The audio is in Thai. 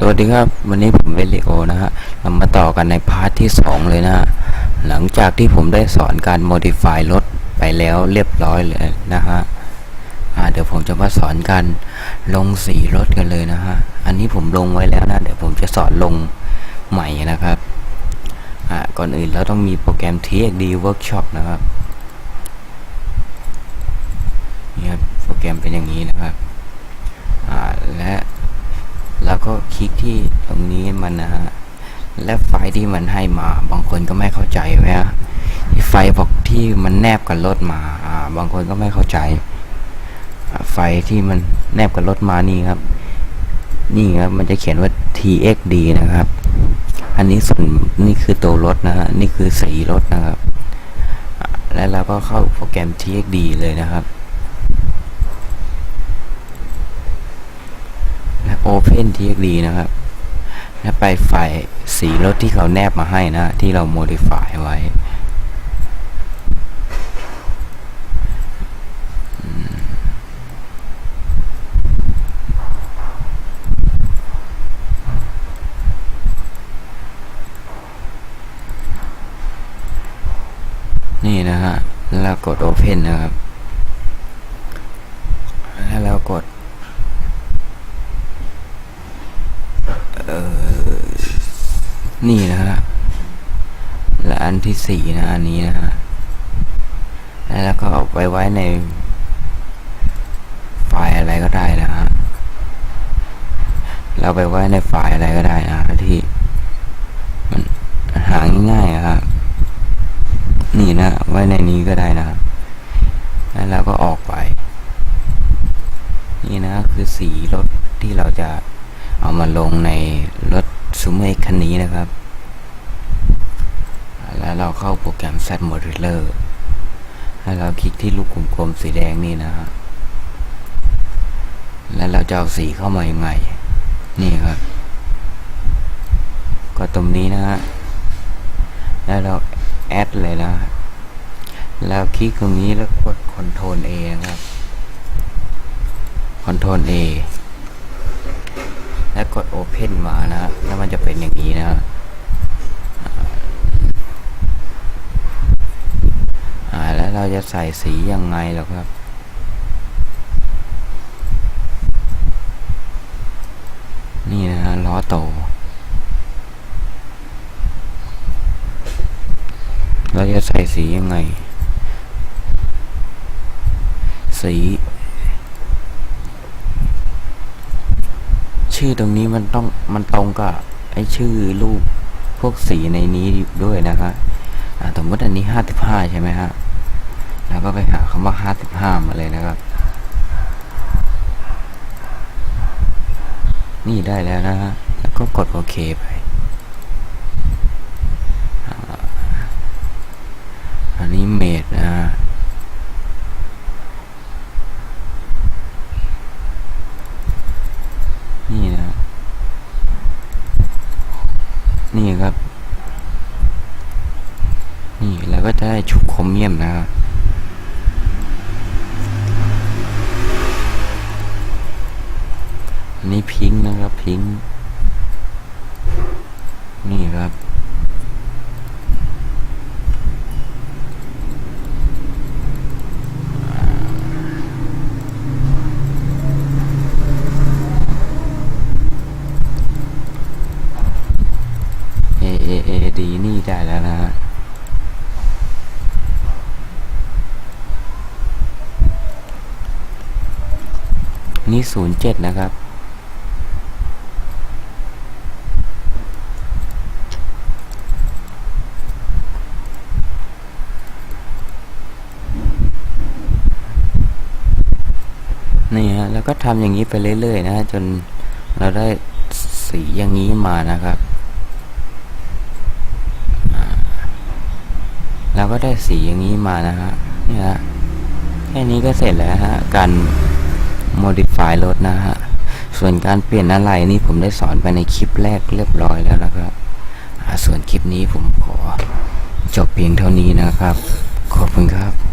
สวัสดีครับ วันนี้ผมเวลิโอนะฮะเรามาต่อกันในพาร์ทที่ 2 เลยนะฮะหลังจากที่ผมได้สอนการ modify รถไปแล้วเรียบร้อยเลยนะฮะเดี๋ยวผมจะมาสอนการลงสีรถกันเลยนะฮะอันนี้ผมลงไว้แล้วนะเดี๋ยวผมจะสอนลงใหม่นะครับก่อนอื่นเราต้องมีโปรแกรม TXD Workshop นะครับนี่ครับโปรแกรมเป็นอย่างนี้นะครับและ แล้วก็คลิกที่ตรงนี้มันนะฮะ และไฟล์ที่มันให้มา บางคนก็ไม่เข้าใจไหมฮะไฟบอกที่มันแนบกับรถมาอ่าบางคนก็ไม่เข้าใจ ไฟที่มันแนบกับรถมานี่ครับ นี่ครับมันจะเขียนว่า txd นะครับ อันนี้ส่วนนี่คือตัวรถนะฮะนี่คือสีรถนะครับ แล้วเราก็เข้าโปรแกรม txd เลยนะครับ Open TXD นะครับและไปไฟล์สีรถที่เขาแนบมาให้นะ ที่เรา modify ไว้นี่นะฮะ แล้วกด Open นะครับ แล้วเรากด เอ่อ นี่นะฮะและอันที่สี่นะอันนี้นะฮะแล้วก็เอาไปไว้ในไฟล์อะไรก็ได้นะฮะเราไปไว้ในไฟล์อะไรก็ได้นะที่ มันหาง่ายๆอะครับนี่นะ ไว้ในนี้ก็ได้นะแล้วเราก็ออกไป นี่นะคือสีรถที่เราจะ เอามาลงในรถซูเมอคันนี้นะครับ แล้วเราเข้าโปรแกรม Z Modeler แล้วเราคลิกที่ลูกกลมๆสีแดงนี่นะฮะแล้วเราจะเอาสีเข้ามายังไง นี่ครับ ก็ตรงนี้นะฮะ แล้วเราแอดเลยนะ แล้วคลิกตรงนี้แล้วกด Ctrl A นะครับ Ctrl A แล้วกด Open มานะแล้วมันจะเป็นอย่างนี้นะอ่าแล้วเราจะใส่สียังไงหรอครับนี่นะฮะล้อโต เราจะใส่สียังไง สี ชื่อตรงนี้มันต้องมันตรงกับไอชื่อรูปพวกสีในนี้ด้วยนะฮะสมมติอันนี้ห้าสิบห้าใช่ไหมฮะแล้วก็ไปหาคำว่าห้าสิบห้ามาเลยนะครับ นี่ได้แล้วนะฮะแล้วก็กดโอเคไปอ่าอันนี้เมดนะฮะ นี่นะ นี่ครับ นี่แล้วก็จะได้ชุบโครเมียมนะครับอันนี้พิงนะครับพิง นี่ครับ A A A D นี่ได้แล้วนะฮะนี่ศูนย์เจ็ดนะครับนี่ฮะแล้วก็ทำอย่างนี้ไปเรื่อยๆนะฮะจนเราได้สีอย่างนี้มานะครับ เราก็ได้สีอย่างนี้มานะฮะนี่ฮะแค่นี้ก็เสร็จแล้วฮะการ modify รถนะฮะส่วนการเปลี่ยนอะไรนี่ผมได้สอนไปในคลิปแรกเรียบร้อยแล้วนะครับส่วนคลิปนี้ผมขอจบเพียงเท่านี้นะครับ ขอบคุณครับ